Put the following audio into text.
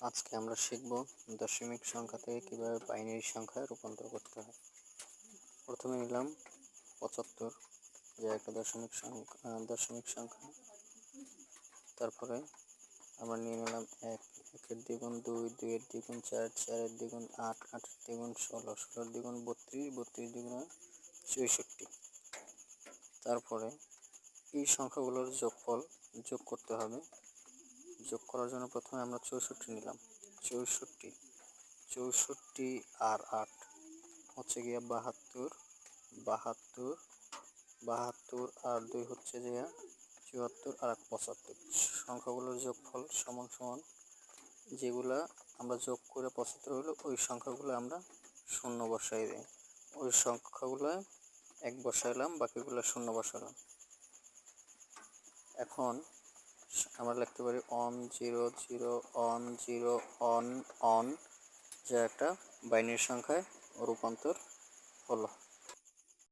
আজকে আমরা শিখব দশমিক সংখ্যা থেকে কীভাবে বাইনারি সংখ্যায় রূপান্তর করতে হয়। প্রথমে নিলাম পঁচাত্তর, যা একটা দশমিক সংখ্যা দশমিক সংখ্যা। তারপরে আমরা নিয়ে নিলাম এক, একের দ্বিগুণ দুই, দুইয়ের দ্বিগুণ চার, চারের দ্বিগুণ আট, আটের দ্বিগুণ ষোলো, ষোলোর দ্বিগুণ বত্রিশ বত্রিশ দ্বিগুণ চৌষট্টি। তারপরে এই সংখ্যাগুলোর যোগফল যোগ করতে হবে যোগ করার জন্য প্রথমে আমরা চৌষট্টি নিলাম। চৌষট্টি চৌষট্টি আর আট হচ্ছে গিয়া বাহাত্তর বাহাত্তর বাহাত্তর আর দুই হচ্ছে গিয়া চুয়াত্তর আর এক পঁচাত্তর। সংখ্যাগুলোর যোগফল সমান সমান যেগুলা আমরা যোগ করে পঁচাত্তর হলো ওই সংখ্যাগুলো আমরা শূন্য বসাই দিই। ওই সংখ্যাগুলো এক বসাইলাম, বাকিগুলো শূন্য বসালাম। এখন আমরা লিখতে পারি one zero zero one zero one one যা একটা বাইনের সংখ্যায় রূপান্তর হলো।